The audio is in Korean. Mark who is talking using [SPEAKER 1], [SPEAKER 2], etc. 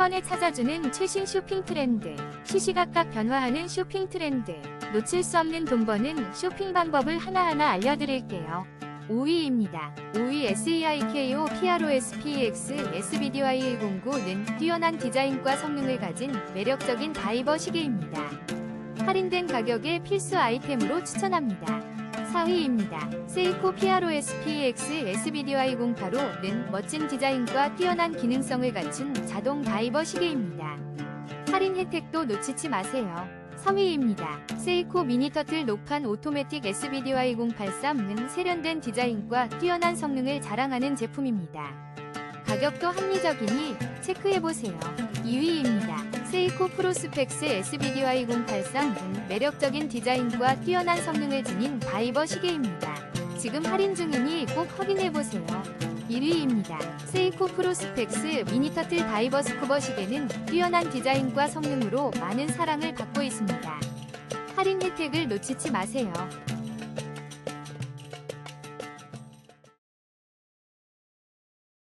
[SPEAKER 1] 번에 찾아주는 최신 쇼핑 트렌드, 시시각각 변화하는 쇼핑 트렌드, 놓칠 수 없는 돈 버는 쇼핑 방법을 하나하나 알려드릴게요. 5위입니다. 5위 SEIKO PROS PX SBDY 109는 뛰어난 디자인과 성능을 가진 매력적인 다이버 시계입니다. 할인된 가격에 필수 아이템으로 추천합니다. 4위입니다. 세이코 PROS PX SBDY 085는 멋진 디자인과 뛰어난 기능성을 갖춘 자동 다이버 시계입니다. 할인 혜택도 놓치지 마세요. 3위입니다. 세이코 미니터틀 녹판 오토매틱 SBDY 083는 세련된 디자인과 뛰어난 성능을 자랑하는 제품입니다. 가격도 합리적이니 체크해보세요. 2위입니다. 세이코 프로스펙스 SBDY 083은 매력적인 디자인과 뛰어난 성능을 지닌 다이버 시계입니다. 지금 할인 중이니 꼭 확인해보세요. 1위입니다. 세이코 프로스펙스 미니터틀 다이버 스쿠버 시계는 뛰어난 디자인과 성능으로 많은 사랑을 받고 있습니다. 할인 혜택을 놓치지 마세요.